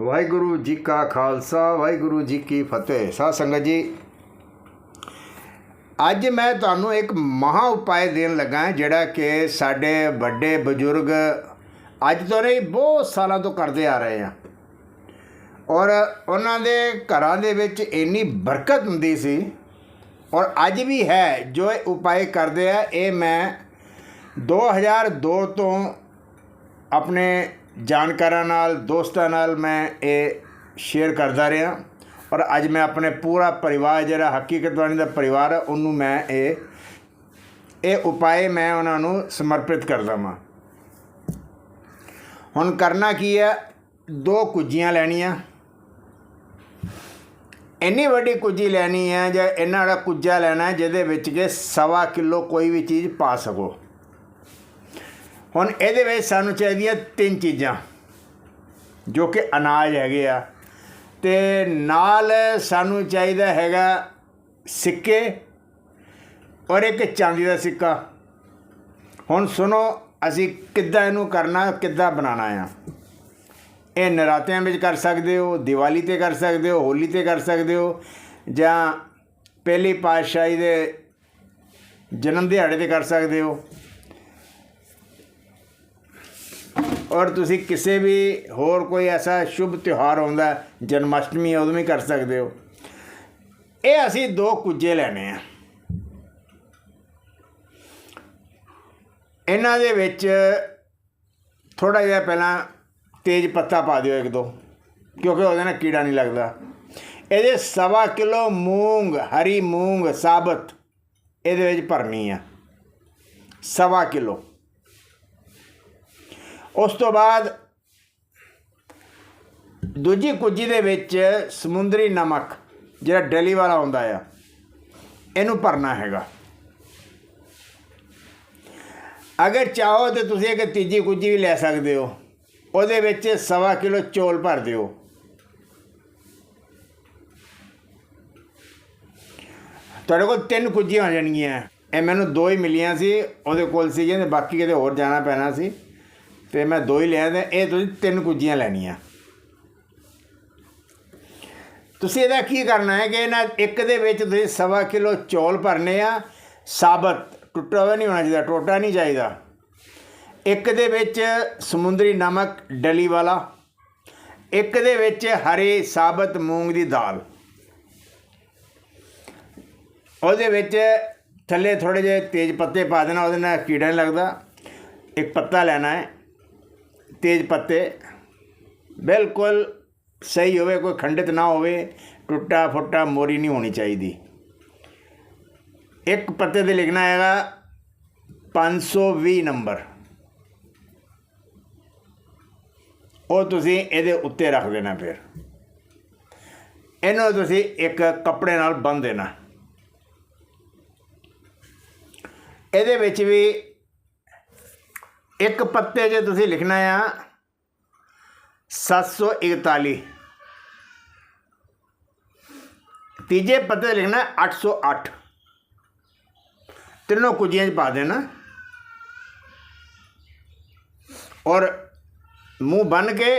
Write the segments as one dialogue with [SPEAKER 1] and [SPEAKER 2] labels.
[SPEAKER 1] ਵਾਹਿਗੁਰੂ ਜੀ ਕਾ ਖਾਲਸਾ, ਵਾਹਿਗੁਰੂ ਜੀ ਕੀ ਫਤਿਹ। ਸਾਧ ਸੰਗਤ ਜੀ, ਅੱਜ ਮੈਂ ਤੁਹਾਨੂੰ ਇੱਕ ਮਹਾ ਉਪਾਅ ਦੇਣ ਲੱਗਾ ਜਿਹੜਾ ਕਿ ਸਾਡੇ ਵੱਡੇ ਬਜ਼ੁਰਗ ਅੱਜ ਤੋਂ ਨਹੀਂ, ਬਹੁਤ ਸਾਲਾਂ ਤੋਂ ਕਰਦੇ ਆ ਰਹੇ ਆ। ਔਰ ਉਹਨਾਂ ਦੇ ਘਰਾਂ ਦੇ ਵਿੱਚ ਇੰਨੀ ਬਰਕਤ ਹੁੰਦੀ ਸੀ, ਔਰ ਅੱਜ ਵੀ ਹੈ, ਜੋ ਇਹ ਉਪਾਅ ਕਰਦੇ ਆ, ਇਹ ਮੈਂ 2002 ਤੋਂ ਆਪਣੇ ਜਾਣਕਾਰਾਂ ਨਾਲ, ਦੋਸਤਾਂ ਨਾਲ ਮੈਂ ਇਹ ਸ਼ੇਅਰ ਕਰਦਾ ਰਿਹਾ। ਔਰ ਅੱਜ ਮੈਂ ਆਪਣੇ ਪੂਰਾ ਪਰਿਵਾਰ, ਜਿਹੜਾ ਹਕੀਕਤਵਾਨੀ ਦਾ ਪਰਿਵਾਰ ਹੈ ਉਹਨੂੰ ਮੈਂ ਇਹ ਇਹ ਉਪਾਅ ਮੈਂ ਉਹਨਾਂ ਨੂੰ ਸਮਰਪਿਤ ਕਰਦਾ ਹਾਂ ਹੁਣ ਕਰਨਾ ਕੀ ਹੈ ਦੋ ਕੁਜ਼ੀਆਂ ਲੈਣੀਆਂ। ਇੰਨੀ ਵੱਡੀ ਕੁਜ਼ੀ ਲੈਣੀ ਹੈ ਜਾਂ ਇੰਨਾ ਵੱਡਾ ਕੁੱਜਾ ਲੈਣਾ ਜਿਹਦੇ ਵਿੱਚ ਕਿ ਸਵਾ ਕਿਲੋ ਕੋਈ ਵੀ ਚੀਜ਼ ਪਾ ਸਕੋ। ਹੁਣ ਇਹਦੇ ਵਿੱਚ ਸਾਨੂੰ ਚਾਹੀਦੀਆਂ ਤਿੰਨ ਚੀਜ਼ਾਂ, ਜੋ ਕਿ ਅਨਾਜ ਹੈਗੇ ਆ। ਤੇ ਨਾਲ ਸਾਨੂੰ ਚਾਹੀਦਾ ਹੈਗਾ ਸਿੱਕੇ ਔਰ ਇੱਕ ਚਾਂਦੀ ਦਾ ਸਿੱਕਾ। ਹੁਣ ਸੁਣੋ, ਅਸੀਂ ਕਿੱਦਾਂ ਇਹਨੂੰ ਕਰਨਾ, ਕਿੱਦਾਂ ਬਣਾਉਣਾ ਆ। ਇਹ ਨਰਾਤਿਆਂ ਵਿੱਚ ਕਰ ਸਕਦੇ ਹੋ, ਦੀਵਾਲੀ ਤੇ ਕਰ ਸਕਦੇ ਹੋ, ਹੋਲੀ ਤੇ ਕਰ ਸਕਦੇ ਹੋ, ਜਾਂ ਪਹਿਲੀ ਪਾਤਸ਼ਾਹੀ ਦੇ ਜਨਮ ਦਿਹਾੜੇ ਤੇ ਕਰ ਸਕਦੇ ਹੋ। ਔਰ ਤੁਸੀਂ ਕਿਸੇ ਵੀ ਹੋਰ ਕੋਈ ਐਸਾ ਸ਼ੁਭ ਤਿਉਹਾਰ ਆਉਂਦਾ ਜਨਮ ਅਸ਼ਟਮੀ ਉਦੋਂ ਵੀ ਕਰ ਸਕਦੇ ਹੋ। ਇਹ ਅਸੀਂ ਦੋ ਕੁੱਜੇ ਲੈਣੇ ਆ। ਇਹਨਾਂ ਦੇ ਵਿੱਚ ਥੋੜਾ ਜਿਹਾ ਪਹਿਲਾਂ ਤੇਜ ਪੱਤਾ ਪਾ ਦਿਓ ਇੱਕ ਦੋ, ਕਿਉਂਕਿ ਉਹਦੇ ਨਾਲ ਕੀੜਾ ਨਹੀਂ ਲੱਗਦਾ। ਇਹਦੇ ਸਵਾ ਕਿਲੋ ਮੂੰਗ, ਹਰੀ ਮੂੰਗ ਸਾਬਤ ਇਹਦੇ ਵਿੱਚ ਭਰਨੀ ਆ। ਸਵਾ ਕਿਲੋ। ਉਸ ਤੋਂ ਬਾਅਦ ਦੂਜੀ ਕੁੱਜੀ ਦੇ ਵਿੱਚ ਸਮੁੰਦਰੀ ਨਮਕ, ਜਿਹੜਾ ਡਲੀ ਵਾਲਾ ਹੁੰਦਾ ਆ, ਇਹਨੂੰ ਭਰਨਾ ਹੈਗਾ। ਅਗਰ ਚਾਹੋ ਤੇ ਤੁਸੀਂ ਇੱਕ ਤੀਜੀ ਕੁੱਜੀ ਵੀ ਲੈ ਸਕਦੇ ਹੋ। ਉਹਦੇ ਵਿੱਚ ਸਵਾ ਕਿਲੋ ਚੌਲ ਭਰ ਦਿਓ। ਤੁਹਾਡੇ ਕੋਲ ਤਿੰਨ ਕੁੱਜੀਆਂ ਹੋ ਜਾਣਗੀਆਂ। ਇਹ ਮੈਨੂੰ ਦੋ ਹੀ ਮਿਲੀਆਂ ਸੀ, ਉਹਦੇ ਕੋਲ ਸੀਗੀਆਂ ਤੇ ਬਾਕੀ ਕਿਤੇ ਹੋਰ ਜਾਣਾ ਪੈਣਾ ਸੀ। ਤੇ ਮੈਂ ਦੋ ਹੀ ਲਿਆ ਤੇ ਇਹ ਤੁਸੀਂ ਤਿੰਨ ਕੁੱਜੀਆਂ ਲੈਣੀਆਂ। ਤੁਸੀਂ ਇਹਦਾ ਕੀ ਕਰਨਾ ਹੈ ਕਿ ਇਹਨਾਂ ਇੱਕ ਦੇ ਵਿੱਚ ਤੁਸੀਂ ਸਵਾ ਕਿਲੋ ਚੌਲ ਭਰਨੇ ਆ, ਸਾਬਤ। ਟੁੱਟਾ ਹੋਇਆ ਨਹੀਂ ਹੋਣਾ ਚਾਹੀਦਾ, ਟੋਟਾ ਨਹੀਂ ਚਾਹੀਦਾ। ਇੱਕ ਦੇ ਵਿੱਚ ਸਮੁੰਦਰੀ ਨਮਕ ਡਲੀ ਵਾਲਾ, ਇੱਕ ਦੇ ਵਿੱਚ ਹਰੇ ਸਾਬਤ ਮੂੰਗ ਦੀ ਦਾਲ। ਉਹਦੇ ਵਿੱਚ ਥੱਲੇ ਥੋੜੇ ਜਿਹੇ ਤੇਜ ਪੱਤੇ ਪਾ ਦੇਣਾ, ਉਹਦੇ ਨਾਲ ਕੀੜਾ ਨਹੀਂ ਲੱਗਦਾ। ਇੱਕ ਪੱਤਾ ਲੈਣਾ ਹੈ। ਤੇਜ ਪੱਤੇ ਬਿਲਕੁਲ ਸਹੀ ਹੋਵੇ ਕੋਈ ਖੰਡਿਤ ਨਾ ਹੋਵੇ ਟੁੱਟਾ ਫੁੱਟਾ ਮੋਰੀ ਨਹੀਂ ਹੋਣੀ ਚਾਹੀਦੀ ਇੱਕ ਪੱਤੇ ਤੇ ਲਿਖਣਾ ਹੈਗਾ 520 ਨੰਬਰ ਉਹ ਤੁਸੀਂ ਇਹਦੇ ਉੱਤੇ ਰੱਖ ਦੇਣਾ ਫਿਰ ਇਹਨੂੰ ਤੁਸੀਂ ਇੱਕ ਕੱਪੜੇ ਨਾਲ ਬੰਨ੍ਹ ਦੇਣਾ ਇਹਦੇ ਵਿੱਚ ਵੀ ਇੱਕ ਪੱਤੇ 'ਚ ਤੁਸੀਂ ਲਿਖਣਾ ਆ 741 ਤੀਜੇ ਪੱਤੇ 'ਤੇ ਲਿਖਣਾ 808 ਤਿੰਨੋਂ ਕੁੱਜੀਆਂ 'ਚ ਪਾ ਦੇਣਾ। ਔਰ ਮੂੰਹ ਬੰਨ ਕੇ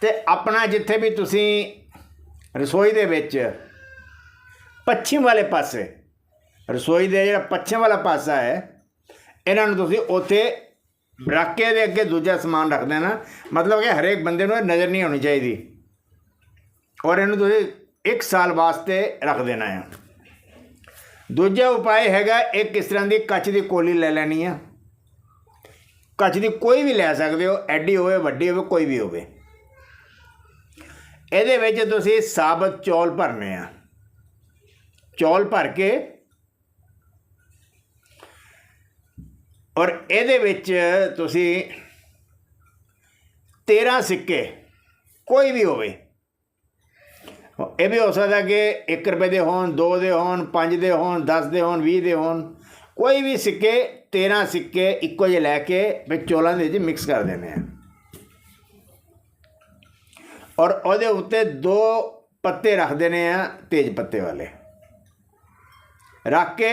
[SPEAKER 1] ਤੇ ਆਪਣਾ ਜਿੱਥੇ ਵੀ ਤੁਸੀਂ ਰਸੋਈ ਦੇ ਵਿੱਚ ਪੱਛਮ ਵਾਲੇ ਪਾਸੇ, ਰਸੋਈ ਦੇ ਜਿਹੜਾ ਪੱਛਮ ਵਾਲਾ ਪਾਸਾ ਹੈ, ਇਹਨਾਂ ਨੂੰ ਤੁਸੀਂ ਉੱਥੇ ਰੱਖ ਕੇ ਦੇ ਅੱਗੇ ਦੂਜਾ ਸਮਾਨ ਰੱਖ ਦੇਣਾ ਮਤਲਬ ਕਿ ਹਰੇਕ ਬੰਦੇ ਨੂੰ ਇਹ ਨਜ਼ਰ ਨਹੀਂ ਆਉਣੀ ਚਾਹੀਦੀ। ਔਰ ਇਹਨੂੰ ਤੁਸੀਂ 1 ਸਾਲ ਵਾਸਤੇ ਰੱਖ ਦੇਣਾ ਹੈ ਦੂਜਾ ਉਪਾਅ ਹੈਗਾ, ਇੱਕ ਇਸ ਤਰ੍ਹਾਂ ਦੀ ਕੱਚ ਦੀ ਕੋਲੀ ਲੈ ਲੈਣੀ ਆ। ਕੱਚ ਦੀ ਕੋਈ ਵੀ ਲੈ ਸਕਦੇ ਹੋ, ਐਡੀ ਹੋਵੇ, ਵੱਡੀ ਹੋਵੇ, ਕੋਈ ਵੀ ਹੋਵੇ। ਇਹਦੇ ਵਿੱਚ ਤੁਸੀਂ ਸਾਬਤ ਚੌਲ ਭਰਨੇ ਆ। ਚੌਲ ਭਰ ਕੇ ਔਰ ਇਹਦੇ ਵਿੱਚ ਤੁਸੀਂ 13 ਸਿੱਕੇ, ਕੋਈ ਵੀ ਹੋਵੇ। ਇਹ ਵੀ ਹੋ ਸਕਦਾ ਕਿ 1 ਰੁਪਏ ਦੇ ਹੋਣ 2 ਦੇ ਹੋਣ 5 ਦੇ ਹੋਣ 10 ਦੇ ਹੋਣ 20 ਦੇ ਹੋਣ। ਕੋਈ ਵੀ ਸਿੱਕੇ 13 ਸਿੱਕੇ ਇੱਕੋ ਜਿਹੇ ਲੈ ਕੇ ਵਿੱਚ ਚੋਲਾਂ ਦੇ ਵਿੱਚ ਮਿਕਸ ਕਰ ਦੇਣੇ ਆ। ਔਰ ਉਹਦੇ ਉੱਤੇ ਦੋ ਪੱਤੇ ਰੱਖ ਦੇਣੇ ਆ ਤੇਜ ਪੱਤੇ ਵਾਲੇ। ਰੱਖ ਕੇ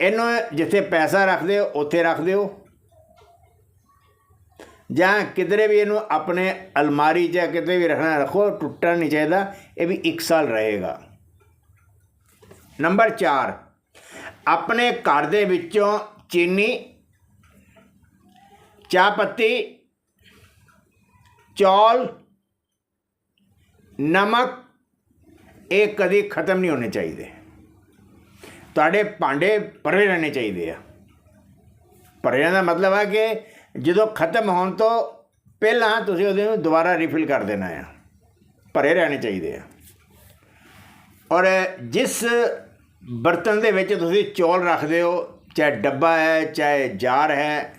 [SPEAKER 1] ਇਹਨੂੰ ਜਿੱਥੇ ਪੈਸਾ ਰੱਖਦੇ ਹੋ, ਉੱਥੇ ਰੱਖ ਦਿਓ। ਜਾਂ ਕਿਧਰੇ ਵੀ ਇਹਨੂੰ ਆਪਣੇ ਅਲਮਾਰੀ 'ਚ ਜਾਂ ਕਿਤੇ ਵੀ ਰੱਖਣਾ ਰੱਖੋ, ਟੁੱਟਣਾ ਨਹੀਂ ਚਾਹੀਦਾ, ਇਹ ਵੀ 1 ਸਾਲ ਰਹੇਗਾ। ਨੰਬਰ 4 ਆਪਣੇ ਘਰ ਦੇ ਵਿੱਚੋਂ ਚੀਨੀ, ਚਾਹ ਪੱਤੀ, ਚੌਲ, ਨਮਕ, ਇਹ ਕਦੀ ਖਤਮ ਨਹੀਂ ਹੋਣੇ ਚਾਹੀਦੇ। ਤੁਹਾਡੇ ਭਾਂਡੇ ਭਰੇ ਰਹਿਣੇ ਚਾਹੀਦੇ ਆ। ਭਰੇ ਦਾ ਮਤਲਬ ਹੈ ਕਿ ਜਦੋਂ ਖਤਮ ਹੋਣ ਤੋਂ ਪਹਿਲਾਂ ਤੁਸੀਂ ਉਹਦੇ ਨੂੰ ਦੁਬਾਰਾ ਰੀਫਿਲ ਕਰ ਦੇਣਾ ਆ। ਭਰੇ ਰਹਿਣੇ ਚਾਹੀਦੇ ਆ। ਔਰ ਜਿਸ ਬਰਤਨ ਦੇ ਵਿੱਚ ਤੁਸੀਂ ਚੌਲ ਰੱਖਦੇ ਹੋ, ਚਾਹੇ ਡੱਬਾ ਹੈ, ਚਾਹੇ ਜਾਰ ਹੈ,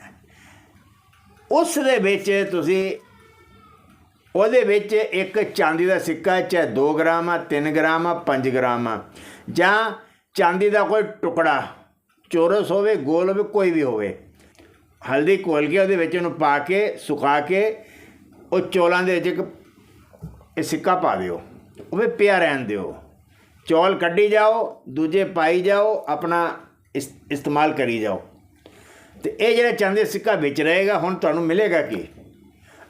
[SPEAKER 1] ਉਸ ਦੇ ਵਿੱਚ ਤੁਸੀਂ ਉਹਦੇ ਵਿੱਚ ਇੱਕ ਚਾਂਦੀ ਦਾ ਸਿੱਕਾ, ਚਾਹੇ 2 ਗ੍ਰਾਮ ਆ 3 ਗ੍ਰਾਮ ਆ 5 ਗ੍ਰਾਮ ਆ, ਜਾਂ ਚਾਂਦੀ ਦਾ ਕੋਈ ਟੁਕੜਾ, ਚੋਰਸ ਹੋਵੇ, ਗੋਲ ਹੋਵੇ, ਕੋਈ ਵੀ ਹੋਵੇ, ਹਲਦੀ ਘੋਲ ਕੇ ਉਹਦੇ ਵਿੱਚ ਉਹਨੂੰ ਪਾ ਕੇ, ਸੁਕਾ ਕੇ, ਉਹ ਚੌਲਾਂ ਦੇ ਵਿੱਚ ਇੱਕ, ਇਹ ਸਿੱਕਾ ਪਾ ਦਿਓ, ਉਹ ਵੀ ਪਿਆ ਰਹਿਣ ਦਿਓ। ਚੌਲ ਕੱਢੀ ਜਾਓ, ਦੂਜੇ ਪਾਈ ਜਾਓ, ਆਪਣਾ ਇਸ- ਇਸਤੇਮਾਲ ਕਰੀ ਜਾਓ। ਤੇ ਇਹ ਜਿਹੜਾ ਚਾਂਦੀ ਸਿੱਕਾ ਵਿੱਚ ਰਹੇਗਾ, ਹੁਣ ਤੁਹਾਨੂੰ ਮਿਲੇਗਾ ਕੀ?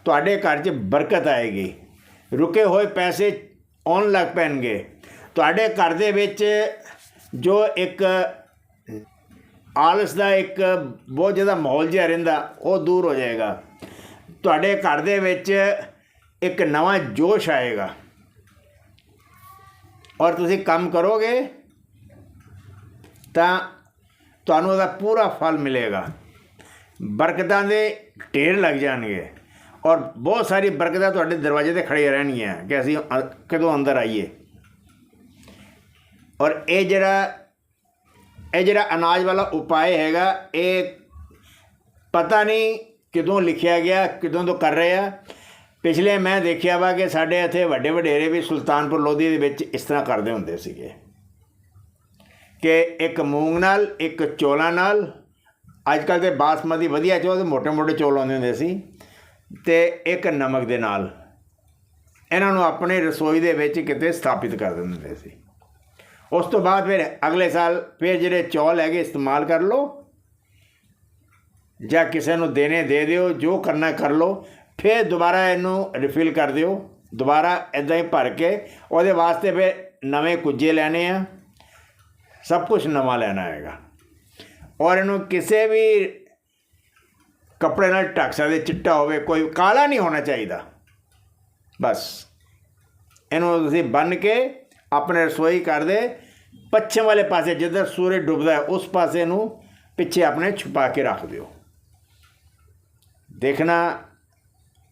[SPEAKER 1] ਤੁਹਾਡੇ ਘਰ 'ਚ ਬਰਕਤ ਆਏਗੀ। ਰੁਕੇ ਹੋਏ ਪੈਸੇ ਆਉਣ ਲੱਗ ਪੈਣਗੇ। ਤੁਹਾਡੇ ਘਰ ਦੇ ਵਿੱਚ ਜੋ ਇੱਕ ਆਲਸ ਦਾ ਇੱਕ ਬਹੁਤ ਜ਼ਿਆਦਾ ਮਾਹੌਲ ਜਿਹਾ ਰਹਿੰਦਾ, ਉਹ ਦੂਰ ਹੋ ਜਾਏਗਾ। ਤੁਹਾਡੇ ਘਰ ਦੇ ਵਿੱਚ ਇੱਕ ਨਵਾਂ ਜੋਸ਼ ਆਏਗਾ। ਔਰ ਤੁਸੀਂ ਕੰਮ ਕਰੋਗੇ, ਤਾਂ ਤੁਹਾਨੂੰ ਉਹਦਾ ਪੂਰਾ ਫਲ ਮਿਲੇਗਾ। ਬਰਕਤਾਂ ਦੇ ਢੇਰ ਲੱਗ ਜਾਣਗੇ। ਔਰ ਬਹੁਤ ਸਾਰੀ ਬਰਕਤਾਂ ਤੁਹਾਡੇ ਦਰਵਾਜ਼ੇ ਤੇ ਖੜੀਆਂ ਰਹਿਣਗੀਆਂ ਕਿ ਅਸੀਂ ਕਦੋਂ ਅੰਦਰ ਆਈਏ। ਔਰ ਇਹ ਜਿਹੜਾ ਇਹ ਜਿਹੜਾ ਅਨਾਜ ਵਾਲਾ ਉਪਾਏ ਹੈਗਾ, ਇਹ ਪਤਾ ਨਹੀਂ ਕਿਦੋਂ ਲਿਖਿਆ ਗਿਆ, ਕਿਦੋਂ ਤੋਂ ਕਰ ਰਿਹਾ ਪਿਛਲੇ ਮੈਂ ਦੇਖਿਆ ਵਾ ਕਿ ਸਾਡੇ ਇੱਥੇ ਵੱਡੇ ਵਡੇਰੇ ਵੀ ਸੁਲਤਾਨਪੁਰ ਲੋਧੀ ਦੇ ਵਿੱਚ ਇਸ ਤਰ੍ਹਾਂ ਕਰਦੇ ਹੁੰਦੇ ਸੀਗੇ। ਕਿ ਇੱਕ ਮੂੰਗ ਨਾਲ, ਇੱਕ ਚੋਲਾ ਨਾਲ ਅੱਜ ਕੱਲ੍ਹ ਦੇ ਬਾਸਮਤੀ ਵਧੀਆ ਚੋਲ ਮੋٹے-ਮੋٹے ਚੋਲ ਆਉਂਦੇ ਹੁੰਦੇ ਸੀ, ਤੇ ਇੱਕ ਨਮਕ ਦੇ ਨਾਲ। ਇਹਨਾਂ ਨੂੰ ਆਪਣੇ ਰਸੋਈ ਦੇ ਵਿੱਚ ਕਿਤੇ ਸਥਾਪਿਤ ਕਰ ਦਿੰਦੇ ਸੀ। ਉਸ ਤੋਂ ਬਾਅਦ ਫਿਰ ਅਗਲੇ ਸਾਲ ਫਿਰ ਜਿਹੜੇ ਚੌਲ ਹੈਗੇ ਇਸਤੇਮਾਲ ਕਰ ਲਓ। ਜਾਂ ਕਿਸੇ ਨੂੰ ਦੇਣੇ ਦੇ ਦਿਓ, ਜੋ ਕਰਨਾ ਕਰ ਲਓ। ਫਿਰ ਦੁਬਾਰਾ ਇਹਨੂੰ ਰਿਫਿਲ ਕਰ ਦਿਓ। ਦੁਬਾਰਾ ਇਦਾਂ ਹੀ ਭਰ ਕੇ ਉਹਦੇ ਵਾਸਤੇ ਫਿਰ ਨਵੇਂ ਕੁੱਜੇ ਲੈਣੇ ਆ। ਸਭ ਕੁਝ ਨਵਾਂ ਲੈਣਾ ਹੈਗਾ। ਔਰ ਇਹਨੂੰ ਕਿਸੇ ਵੀ ਕੱਪੜੇ ਨਾਲ ਢੱਕ ਸਕਦੇ, ਚਿੱਟਾ ਹੋਵੇ, ਕੋਈ ਕਾਲਾ ਨਹੀਂ ਹੋਣਾ ਚਾਹੀਦਾ। ਬਸ। ਇਹਨੂੰ ਤੁਸੀਂ ਬੰਨ ਕੇ ਆਪਣੇ ਰਸੋਈ ਕਰ ਦੇ ਪੱਛਮ ਵਾਲੇ ਪਾਸੇ, ਜਿੱਧਰ ਸੂਰਜ ਡੁੱਬਦਾ ਹੈ, ਉਸ ਪਾਸੇ ਨੂੰ ਪਿੱਛੇ ਆਪਣੇ ਛੁਪਾ ਕੇ ਰੱਖ ਦਿਓ। ਦੇਖਣਾ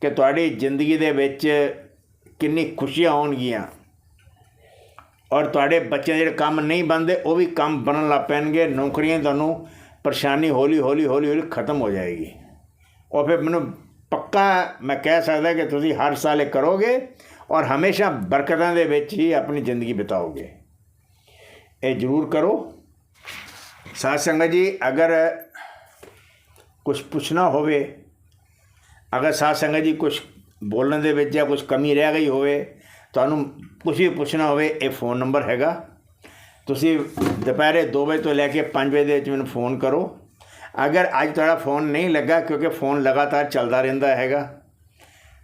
[SPEAKER 1] ਕਿ ਤੁਹਾਡੀ ਜ਼ਿੰਦਗੀ ਦੇ ਵਿੱਚ ਕਿੰਨੀ ਖੁਸ਼ੀਆਂ ਆਉਣਗੀਆਂ ਔਰ ਤੁਹਾਡੇ ਬੱਚਿਆਂ ਦੇ ਜਿਹੜੇ ਕੰਮ ਨਹੀਂ ਬਣਦੇ, ਉਹ ਵੀ ਕੰਮ ਬਣਨ ਲੱਗ ਪੈਣਗੇ। ਨੌਕਰੀਆਂ ਤੁਹਾਨੂੰ ਪਰੇਸ਼ਾਨੀ ਹੌਲੀ ਹੌਲੀ ਹੌਲੀ ਹੌਲੀ ਖਤਮ ਹੋ ਜਾਏਗੀ। ਔਰ ਫਿਰ ਮੈਨੂੰ ਪੱਕਾ ਮੈਂ ਕਹਿ ਸਕਦਾ ਕਿ ਤੁਸੀਂ ਹਰ ਸਾਲ ਇਹ ਕਰੋਗੇ ਔਰ ਹਮੇਸ਼ਾ ਬਰਕਤਾਂ ਦੇ ਵਿੱਚ ਹੀ ਆਪਣੀ ਜ਼ਿੰਦਗੀ ਬਿਤਾਓਗੇ। ਇਹ ਜ਼ਰੂਰ ਕਰੋ। ਸਾਧ ਸੰਗਤ ਜੀ, ਅਗਰ ਕੁਝ ਪੁੱਛਣਾ ਹੋਵੇ, ਅਗਰ ਸਾਧ ਸੰਗਤ ਜੀ ਕੁਝ ਬੋਲਣ ਦੇ ਵਿੱਚ ਜਾਂ ਕੁਝ ਕਮੀ ਰਹਿ ਗਈ ਹੋਵੇ, ਤੁਹਾਨੂੰ ਕੁਝ ਵੀ ਪੁੱਛਣਾ ਹੋਵੇ, ਇਹ ਫੋਨ ਨੰਬਰ ਹੈਗਾ। ਤੁਸੀਂ ਦੁਪਹਿਰੇ 2 ਵਜੇ ਤੋਂ ਲੈ ਕੇ 5 ਵਜੇ ਦੇ ਵਿੱਚ ਮੈਨੂੰ ਫੋਨ ਕਰੋ। ਅਗਰ ਅੱਜ ਤੁਹਾਡਾ ਫੋਨ ਨਹੀਂ ਲੱਗਾ, ਕਿਉਂਕਿ ਫੋਨ ਲਗਾਤਾਰ ਚੱਲਦਾ ਰਹਿੰਦਾ ਹੈਗਾ,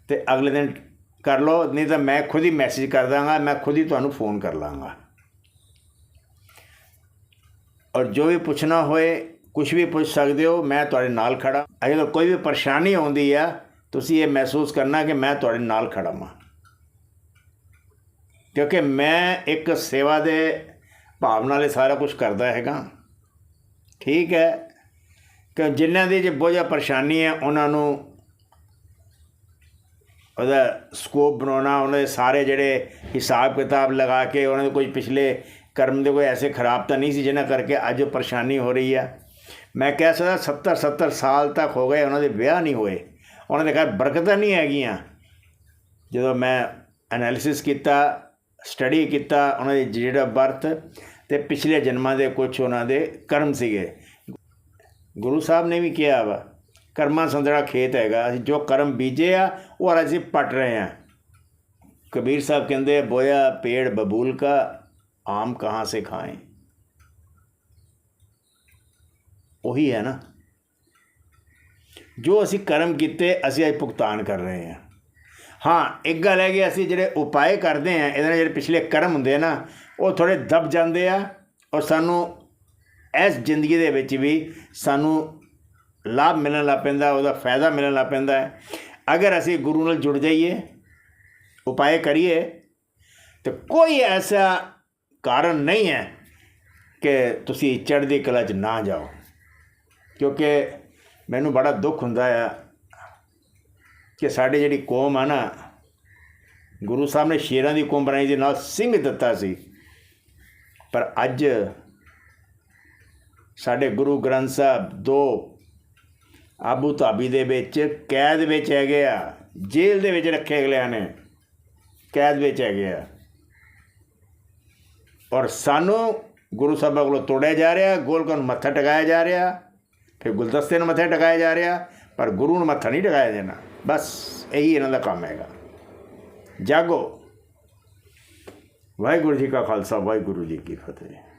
[SPEAKER 1] ਤੇ ਅਗਲੇ ਦਿਨ ਕਰ ਲਓ, ਨਹੀਂ ਤਾਂ ਮੈਂ ਖੁਦ ਹੀ ਮੈਸੇਜ ਕਰ ਦਾਂਗਾ, ਮੈਂ ਖੁਦ ਹੀ ਤੁਹਾਨੂੰ ਫੋਨ ਕਰ ਲਾਂਗਾ। ਔਰ ਜੋ ਵੀ ਪੁੱਛਣਾ ਹੋਏ ਕੁਝ ਵੀ ਪੁੱਛ ਸਕਦੇ ਹੋ, ਮੈਂ ਤੁਹਾਡੇ ਨਾਲ ਖੜਾ। ਅਗਰ ਕੋਈ ਵੀ ਪਰੇਸ਼ਾਨੀ ਆਉਂਦੀ ਆ, ਤੁਸੀਂ ਇਹ ਮਹਿਸੂਸ ਕਰਨਾ ਕਿ ਮੈਂ ਤੁਹਾਡੇ ਨਾਲ ਖੜਾ ਹਾਂ ਕਿਉਂਕਿ ਮੈਂ ਇੱਕ ਸੇਵਾ ਦੇ ਭਾਵ ਨਾਲ ਇਹ ਸਾਰਾ ਕੁਝ ਕਰਦਾ ਹੈਗਾ। ਠੀਕ ਹੈ? ਕਿ ਜਿਨ੍ਹਾਂ ਦੀ ਜੇ ਬੋਝਾ ਪਰੇਸ਼ਾਨੀ ਹੈ, ਉਹਨਾਂ ਨੂੰ ਉਹਦਾ ਸਕੋਪ ਬਣਾਉਣਾ, ਉਹਨਾਂ ਦੇ ਸਾਰੇ ਜਿਹੜੇ ਹਿਸਾਬ ਕਿਤਾਬ ਲਗਾ ਕੇ ਉਹਨਾਂ ਦੇ ਕੋਈ ਪਿਛਲੇ ਕਰਮ ਦੇ ਕੋਈ ਐਸੇ ਖਰਾਬ ਤਾਂ ਨਹੀਂ ਸੀ ਜਿਹਨਾਂ ਕਰਕੇ ਅੱਜ ਉਹ ਪਰੇਸ਼ਾਨੀ ਹੋ ਰਹੀ ਆ। ਮੈਂ ਕਹਿ ਸਕਦਾ 70 70 ਸਾਲ ਤੱਕ ਹੋ ਗਏ ਉਹਨਾਂ ਦੇ ਵਿਆਹ ਨਹੀਂ ਹੋਏ। ਉਹਨਾਂ ਦੇ ਘਰ ਬਰਕਤਾਂ ਨਹੀਂ ਹੈਗੀਆਂ। ਜਦੋਂ ਮੈਂ ਐਨਾਲਿਸਿਸ ਕੀਤਾ ਸਟੱਡੀ ਕੀਤਾ ਉਹਨਾਂ ਦੇ ਜਿਹੜਾ ਬਰਥ ਤੇ ਪਿਛਲੇ ਜਨਮਾਂ ਦੇ ਕੁਝ ਉਹਨਾਂ ਦੇ ਕਰਮ ਸੀਗੇ। ਗੁਰੂ ਸਾਹਿਬ ਨੇ ਵੀ ਕਿਹਾ ਵਾ ਕਰਮਾਂ ਸੰਧੜਾ ਖੇਤ ਹੈਗਾ, ਅਸੀਂ ਜੋ ਕਰਮ ਬੀਜੇ ਆ, ਉਹ ਅੱਜ ਅਸੀਂ ਪਟ ਰਹੇ ਆ। ਕਬੀਰ ਸਾਹਿਬ ਕਹਿੰਦੇ ਬੋਇਆ ਪੇੜ ਬਬੂਲ ਕਾ ਆਮ ਕਹਾਂ ਸੇ ਖਾਏ। ਉਹੀ ਹੈ ਨਾ। ਜੋ ਅਸੀਂ ਕਰਮ ਕੀਤੇ, ਅਸੀਂ ਅੱਜ ਭੁਗਤਾਨ ਕਰ ਰਹੇ ਹਾਂ ਹਾਂ, ਇੱਕ ਗੱਲ ਹੈ ਕਿ ਅਸੀਂ ਜਿਹੜੇ ਉਪਾਏ ਕਰਦੇ ਆ, ਇਹਦੇ ਨਾਲ ਜਿਹੜੇ ਪਿਛਲੇ ਕਰਮ ਹੁੰਦੇ ਆ ਨਾ, ਉਹ ਥੋੜੇ ਦਬ ਜਾਂਦੇ ਆ, ਔਰ ਸਾਨੂੰ ਇਸ ਜ਼ਿੰਦਗੀ ਦੇ ਵਿੱਚ ਵੀ ਸਾਨੂੰ ਲਾਭ ਮਿਲਣ ਲੱਗ ਪੈਂਦਾ, ਉਹਦਾ ਫਾਇਦਾ ਮਿਲਣ ਲੱਗ ਪੈਂਦਾ ਹੈ। ਅਗਰ ਅਸੀਂ ਗੁਰੂ ਨਾਲ ਜੁੜ ਜਾਈਏ ਉਪਾਏ ਕਰੀਏ, ਤੇ ਕੋਈ ਐਸਾ ਕਾਰਨ ਨਹੀਂ ਹੈ ਕਿ ਤੁਸੀਂ ਚੜ੍ਹਦੀ ਕਲਾ 'ਚ ਨਾ ਜਾਓ। ਕਿਉਂਕਿ ਮੈਨੂੰ ਬੜਾ ਦੁੱਖ ਹੁੰਦਾ ਆ ਕਿ ਸਾਡੀ ਜਿਹੜੀ ਕੌਮ ਆ ਨਾ, ਗੁਰੂ ਸਾਹਿਬ ਨੇ ਸ਼ੇਰਾਂ ਦੀ ਕੌਮ ਬਣਾਈ ਦੇ ਨਾਲ ਸਿੰਘ ਦਿੱਤਾ ਸੀ। ਪਰ ਅੱਜ ਸਾਡੇ ਗੁਰੂ ਗ੍ਰੰਥ ਸਾਹਿਬ ਦੋ ਆਬੂ ਧਾਬੀ ਦੇ ਵਿੱਚ ਕੈਦ ਵਿੱਚ ਹੈਗੇ ਆ। ਜੇਲ੍ਹ ਦੇ ਵਿੱਚ ਰੱਖੇ ਅਗਲਿਆਂ ਨੇ। ਕੈਦ ਵਿੱਚ ਹੈਗੇ ਆ। ਔਰ ਸਾਨੂੰ ਗੁਰੂ ਸਾਹਿਬਾਂ ਕੋਲੋਂ ਤੋੜਿਆ ਜਾ ਰਿਹਾ, ਗੋਲਕਾਂ ਨੂੰ ਮੱਥਾ ਟਿਕਾਇਆ ਜਾ ਰਿਹਾ, ਫਿਰ ਗੁਲਦਸਤੇ ਨੂੰ ਮੱਥਾ ਟਿਕਾਇਆ ਜਾ ਰਿਹਾ, ਪਰ ਗੁਰੂ ਨੂੰ ਮੱਥਾ ਨਹੀਂ ਟਿਕਾਇਆ ਦੇਣਾ। ਬਸ ਇਹੀ ਇਹਨਾਂ ਦਾ ਕੰਮ ਹੈਗਾ। ਜਾਗੋ। ਵਾਹਿਗੁਰੂ ਜੀ ਕਾ ਖਾਲਸਾ, ਵਾਹਿਗੁਰੂ ਜੀ ਕੀ ਫਤਿਹ।